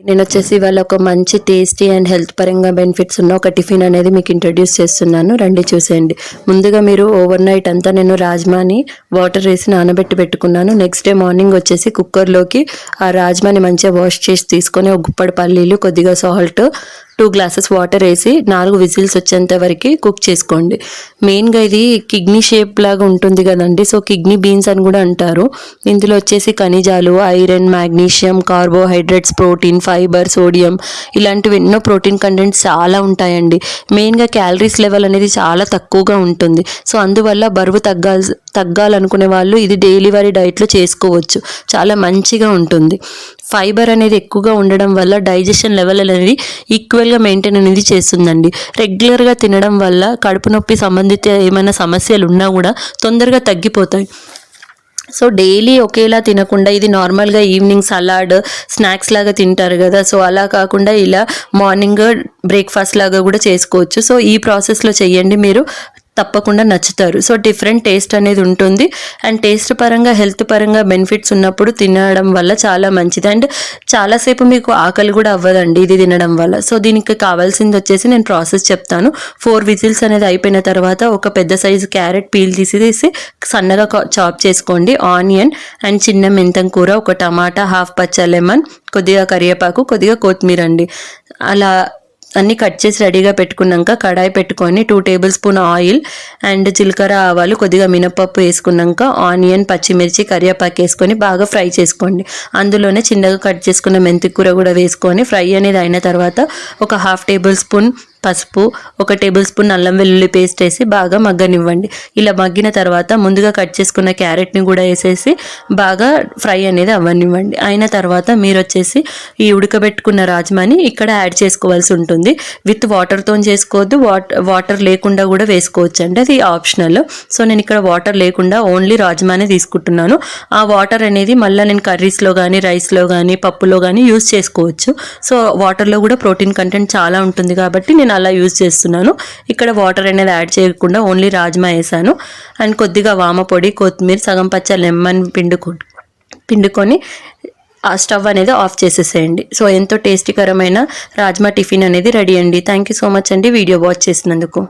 నేను వచ్చేసి వాళ్ళ ఒక మంచి టేస్టీ అండ్ హెల్త్ పరంగా బెనిఫిట్స్ ఉన్న ఒక టిఫిన్ అనేది మీకు ఇంట్రడ్యూస్ చేస్తున్నాను. రండి చూసేయండి. ముందుగా మీరు ఓవర్ నైట్ అంతా నేను రాజ్మాని వాటర్ వేసి నానబెట్టి పెట్టుకున్నాను. నెక్స్ట్ డే మార్నింగ్ వచ్చేసి కుక్కర్లోకి ఆ రాజ్మాని మంచిగా వాష్ చేసి తీసుకొని ఒక గుప్పడి పల్లీలు కొద్దిగా సాల్ట్ టూ గ్లాసెస్ వాటర్ వేసి నాలుగు విజిల్స్ వచ్చేంత వరకు కుక్ చేసుకోండి. మెయిన్గా ఇది కిడ్నీ షేప్ లాగా ఉంటుంది కదండి. సో కిడ్నీ బీన్స్ అని కూడా అంటారు. ఇందులో వచ్చేసి ఖనిజాలు iron magnesium carbohydrates protein fibre sodium ఇలాంటివి ఎన్నో ప్రోటీన్ కంటెంట్స్ చాలా ఉంటాయండి. మెయిన్గా క్యాలరీస్ లెవెల్ అనేది చాలా తక్కువగా ఉంటుంది. సో అందువల్ల బరువు తగ్గాల్సి తగ్గాలనుకునే వాళ్ళు ఇది డైలీ వారి డైట్లో చేసుకోవచ్చు. చాలా మంచిగా ఉంటుంది. ఫైబర్ అనేది ఎక్కువగా ఉండడం వల్ల డైజెషన్ లెవెల్ అనేది ఈక్వల్గా మెయింటైన్ అనేది చేస్తుందండి. రెగ్యులర్గా తినడం వల్ల కడుపు నొప్పి సంబంధిత ఏమైనా సమస్యలు ఉన్నా కూడా తొందరగా తగ్గిపోతాయి. సో డైలీ ఒకేలా తినకుండా ఇది నార్మల్గా ఈవినింగ్ సలాడ్ స్నాక్స్ లాగా తింటారు కదా. సో అలా కాకుండా ఇలా మార్నింగ్ బ్రేక్ఫాస్ట్ లాగా కూడా చేసుకోవచ్చు. సో ఈ ప్రాసెస్లో చేయండి మీరు. తప్పకుండా నచ్చుతారు. సో డిఫరెంట్ టేస్ట్ అనేది ఉంటుంది. అండ్ టేస్ట్ పరంగా హెల్త్ పరంగా బెనిఫిట్స్ ఉన్నప్పుడు తినడం వల్ల చాలా మంచిది. అండ్ చాలాసేపు మీకు ఆకలి కూడా అవ్వదండి ఇది తినడం వల్ల. సో దీనికి కావాల్సింది వచ్చేసి నేను ప్రాసెస్ చెప్తాను. ఫోర్ విజిల్స్ అనేది అయిపోయిన తర్వాత ఒక పెద్ద సైజు క్యారెట్ పీల్ తీసి తీసి సన్నగా చాప్ చేసుకోండి. ఆనియన్ అండ్ చిన్న మెంతం కూర ఒక టమాటా హాఫ్ పచ్చ లెమన్ కొద్దిగా కరివేపాకు కొద్దిగా కొత్తిమీర అండి. అలా అన్నీ కట్ చేసి రెడీగా పెట్టుకున్నాక కడాయి పెట్టుకొని two tablespoon oil and జీలకర్ర ఆవాలు కొద్దిగా మినపప్పు వేసుకున్నాక ఆనియన్ పచ్చిమిర్చి కరివేపాకు వేసుకొని బాగా ఫ్రై చేసుకోండి. అందులోనే చిన్నగా కట్ చేసుకున్న మెంతికూర కూడా వేసుకొని ఫ్రై అనేది అయిన తర్వాత ఒక హాఫ్ టేబుల్ స్పూన్ పసుపు ఒక టేబుల్ స్పూన్ అల్లం వెల్లుల్లి పేస్ట్ వేసి బాగా మగ్గనివ్వండి. ఇలా మగ్గిన తర్వాత ముందుగా కట్ చేసుకున్న క్యారెట్ని కూడా వేసేసి బాగా ఫ్రై అనేది అవ్వనివ్వండి. అయిన తర్వాత మీరు వచ్చేసి ఈ ఉడకబెట్టుకున్న రాజ్మాని ఇక్కడ యాడ్ చేసుకోవాల్సి ఉంటుంది. విత్ వాటర్తో చేసుకోవద్దు. వాటర్ లేకుండా కూడా వేసుకోవచ్చు అండి అది ఆప్షనల్. సో నేను ఇక్కడ వాటర్ లేకుండా ఓన్లీ రాజ్మానే తీసుకుంటున్నాను. ఆ వాటర్ అనేది మళ్ళీ నేను కర్రీస్లో కానీ రైస్లో కానీ పప్పులో కానీ యూస్ చేసుకోవచ్చు. సో వాటర్లో కూడా ప్రోటీన్ కంటెంట్ చాలా ఉంటుంది కాబట్టి నేను అలా యూజ్ చేస్తున్నాను. ఇక్కడ వాటర్ అనేది యాడ్ చేయకుండా ఓన్లీ రాజ్మా వేసాను. అండ్ కొద్దిగా వామ పొడి కొత్తిమీర సగం పచ్చ లెమన్ పిండుకు పిండుకొని ఆ స్టవ్ అనేది ఆఫ్ చేసేసేయండి. సో ఎంతో టేస్టీకరమైన రాజ్మా టిఫిన్ అనేది రెడీ అండి. థ్యాంక్ యూ సో మచ్ అండి. వీడియో వాచ్ చేసినందుకు.